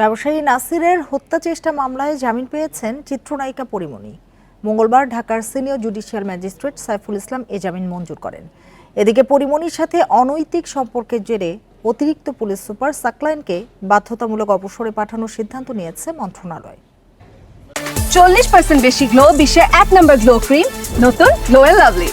ব্যবসায়ী নাসিরের হত্যা চেষ্টা মামলায় জামিন পেয়েছেন চিত্রনায়িকা পরিমণি। মঙ্গলবার ঢাকার senior judicial magistrate Saiful Islam এ জামিন মঞ্জুর করেন। এদিকে পরিমণির সাথে অনৈতিক সম্পর্কের জেরে অতিরিক্ত পুলিশ সুপার সাকলাইনকে বাধ্যতামূলক অবসরে পাঠানোর সিদ্ধান্ত নিয়েছে মন্ত্রণালয়। চল্লিশ পার্সেন্ট বেশি গ্লো বিশ্বের এক নম্বর গ্লো ক্রিম নতুন গ্লো এন্ড লাভলি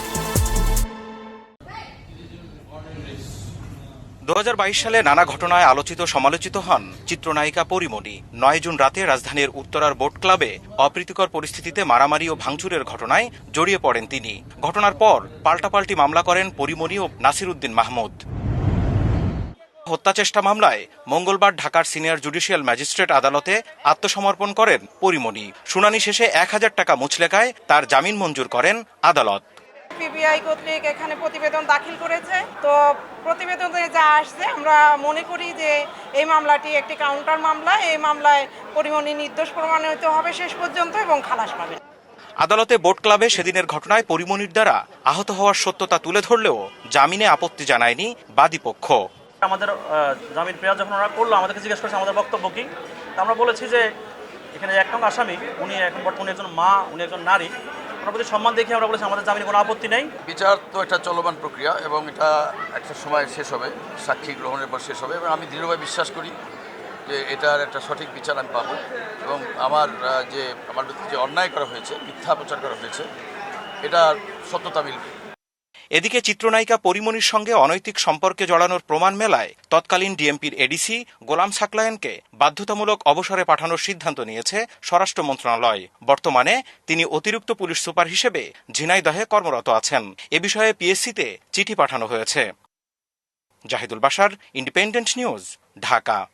দু হাজার বাইশ সালে নানা ঘটনায় আলোচিত সমালোচিত হন চিত্রনায়িকা পরিমণি। নয় জুন রাতে রাজধানীর উত্তরার বোট ক্লাবে অপ্রীতিকর পরিস্থিতিতে মারামারি ও ভাঙচুরের ঘটনায় জড়িয়ে পড়েন তিনি। ঘটনার পর পাল্টাপাল্টি মামলা করেন পরিমণি ও নাসির উদ্দিন মাহমুদ। হত্যাচেষ্টা মামলায় মঙ্গলবার ঢাকার সিনিয়র জুডিশিয়াল ম্যাজিস্ট্রেট আদালতে আত্মসমর্পণ করেন পরিমণি। শুনানি শেষে এক হাজার টাকা মুচলেকায় তার জামিন মঞ্জুর করেন আদালত। পিবিআই কর্তৃক এখানে প্রতিবেদন দাখিল করেছে। তো প্রতিবেদনে যা আসছে আমরা মনে করি যে এই মামলাটি একটি কাউন্টার মামলা। এই মামলায় পরিমণি নির্দোষ প্রমাণিত হবে শেষ পর্যন্ত এবং খালাস পাবেন আদালতে বোট ক্লাবে সেদিনের ঘটনায় পরিমণির দ্বারা আহত হওয়ার সত্যতা তুলে ধরলেও জামিনে আপত্তি জানায়নি বাদী পক্ষ। আমাদের জামিন পেয়ার যখন ওরা করল আমাদেরকে জিজ্ঞেস করছে আমাদের বক্তব্য কি? তা আমরা বলেছি যে এখানে এক নং আসামি, উনি এখন বর্তমানে একজন মা, উনি একজন নারী। ওনার প্রতি সম্মান দেখে আমরা বলেছি আমাদের জামিনে কোনো আপত্তি নেই। বিচার তো একটা চলমান প্রক্রিয়া এবং এটা একটা সময় শেষ হবে, সাক্ষী গ্রহণের পর শেষ হবে এবং আমি দৃঢ়ভাবে বিশ্বাস করি যে এটার একটা সঠিক বিচার আমি পাবো এবং আমার যে আমার যে অন্যায় করা হয়েছে, মিথ্যা প্রচার করা হয়েছে, এটার সত্যতা মিলবে। এদিকে চিত্রনায়িকা পরিমণির সঙ্গে অনৈতিক সম্পর্কে জড়ানোর প্রমাণ মেলায় তৎকালীন ডিএমপির এডিসি গোলাম সাকলায়েনকে বাধ্যতামূলক অবসরে পাঠানোর সিদ্ধান্ত নিয়েছে স্বরাষ্ট্র মন্ত্রণালয়। বর্তমানে তিনি অতিরিক্ত পুলিশ সুপার হিসেবে ঝিনাইদহে কর্মরত আছেন। এ বিষয়ে পিএসসিতে চিঠি পাঠানো হয়েছে। জাহিদুল বাসার ইন্ডিপেন্ডেন্ট নিউজ, ঢাকা।